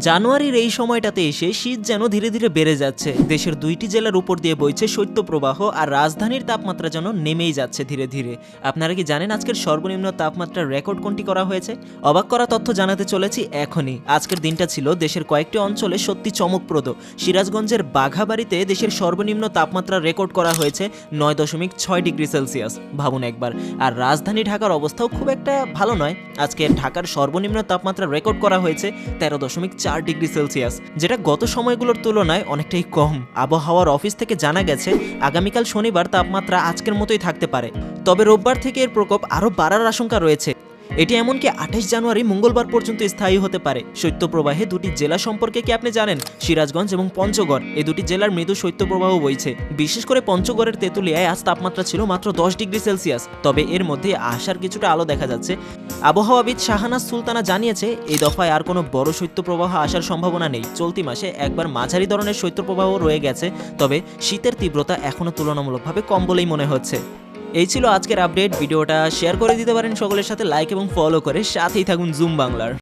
জানুয়ারির এই সময়টাতে এসে শীত যেন ধীরে ধীরে বেড়ে যাচ্ছে। দেশের দুইটি জেলার উপর দিয়ে বইছে শৈত্যপ্রবাহ আর রাজধানীর তাপমাত্রা যেন নেমেই যাচ্ছে ধীরে ধীরে। আপনারা কি জানেন আজকের সর্বনিম্ন তাপমাত্রার রেকর্ড কোনটি করা হয়েছে? অবাক করা তথ্য জানাতে চলেছি এখনই। আজকের দিনটা ছিল দেশের কয়েকটি অঞ্চলে সত্যি চমকপ্রদ। সিরাজগঞ্জের বাঘাবাড়িতে দেশের সর্বনিম্ন তাপমাত্রা রেকর্ড করা হয়েছে নয় দশমিক ছয় ডিগ্রি সেলসিয়াস। ভাবুন একবার। আর রাজধানী ঢাকার অবস্থাও খুব একটা ভালো নয়। আজকে ঢাকার সর্বনিম্ন তাপমাত্রা রেকর্ড করা হয়েছে তেরো দশমিক চার ডিগ্রি সেলসিয়াস, যেটা গত সময়গুলোর তুলনায় অনেকটাই কম। আবহাওয়ার অফিস থেকে জানা গেছে, আগামীকাল শনিবার তাপমাত্রা আজকের মতোই থাকতে পারে। তবে রোববার থেকে এর প্রকোপ আরও বাড়ার আশঙ্কা রয়েছে। এটি এমনকি আঠাশ জানুয়ারি মঙ্গলবার পর্যন্ত স্থায়ী হতে পারে। শৈত্যপ্রবাহে দুটি জেলা সম্পর্কে কি আপনি জানেন? সিরাজগঞ্জ এবং পঞ্চগড়। এই দুটি জেলার মৃদু শৈত্যপ্রবাহ বইছে। বিশেষ করে পঞ্চগড়ের তেঁতুলিয়ায় আজ তাপমাত্রা ছিল মাত্র দশ ডিগ্রি সেলসিয়াস। তবে এর মধ্যে আসার কিছুটা আলো দেখা যাচ্ছে। আবহাওয়াবিদ শাহানাজ সুলতানা জানিয়েছে, এই দফায় আর কোনো বড় শৈত্যপ্রবাহ আসার সম্ভাবনা নেই। চলতি মাসে একবার মাঝারি ধরনের শৈত্যপ্রবাহ রয়ে গেছে, তবে শীতের তীব্রতা এখনও তুলনামূলকভাবে কম বলেই মনে হচ্ছে। এই ছিল আজকের আপডেট ভিডিওটা শেয়ার করে দিতে পারেন সকলের সাথে লাইক এবং ফলো করে সাথেই থাকুন জুম বাংলার।